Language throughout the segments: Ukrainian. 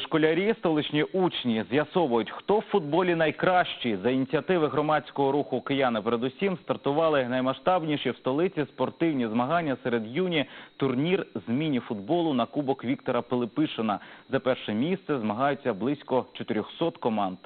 Школярі, столичні учні з'ясовують, хто в футболі найкращий. За ініціативи громадського руху «Кияни» передусім стартували наймасштабніші в столиці спортивні змагання серед юні турнір з міні-футболу на Кубок Віктора Пилипишина. За перше місце змагаються близько 400 команд.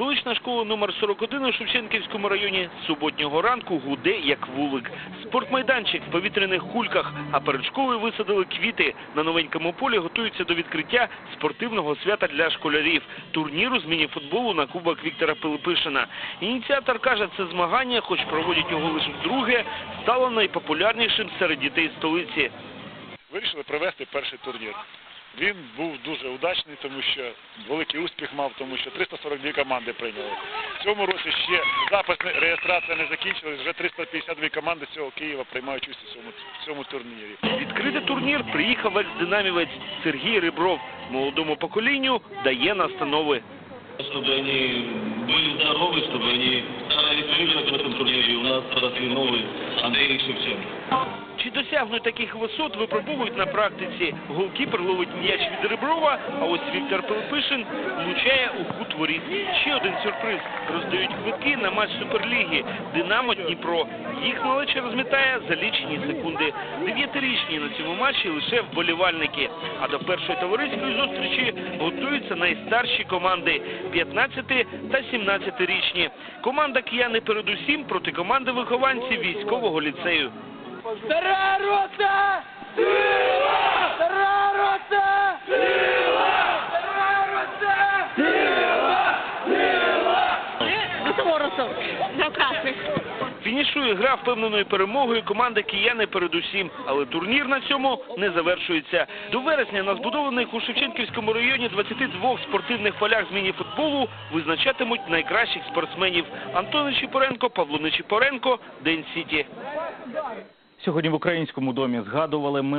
Столична школа номер 41 у Шевченківському районі суботнього ранку гуде як вулик. Спортмайданчик в повітряних кульках, а перед школою висадили квіти. На новенькому полі готуються до відкриття спортивного свята для школярів – турніру з міні-футболу на Кубок Віктора Пилипишина. Ініціатор каже, це змагання, хоч проводять його лише вдруге, стало найпопулярнішим серед дітей столиці. вирішили провести перший турнір. Він був дуже удачний, тому що великий успіх мав, тому що 342 команди прийняли. В цьому році ще запис не- реєстрація не закінчилась, вже 352 команди з цього Києва приймають участь у цьому, в цьому турнірі. Відкрити турнір приїхав екс-динамівець Сергій Рибров. Молодому поколінню дає настанови. чтобы они были здоровы, чтобы они старались выиграть в этом турнире. У нас подошли новый Андрей Шевченко. Чи досягнуть таких висот, випробовують на практиці. Голкіпер ловить м'яч від Реброва, а ось Віктор Пилипишин влучає у кут воріт. Ще один сюрприз. Роздають квитки на матч Суперліги. Динамо Дніпро. Їх малече розмітає за лічені секунди. Дев'ятирічні на цьому матчі лише вболівальники. А до першої товариської зустрічі готуються найстарші команди 15 та 17-річні. Команда кияни передусім проти команди вихованців військового ліцею. Стара рота! Сила! Стара рота! Сила! Стара рота! Сила! Сила! Торосу, до красних. Фінішує гра впевненою перемогою команди кияни передусім, але турнір на цьому не завершується. До вересня на збудованих у Шевченківському районі 22 спортивних полях з міні-футболу визначатимуть найкращих спортсменів. Антон Нечіпоренко, Павло Нечіпоренко, День Сіті. Сьогодні в Українському домі згадували минуле.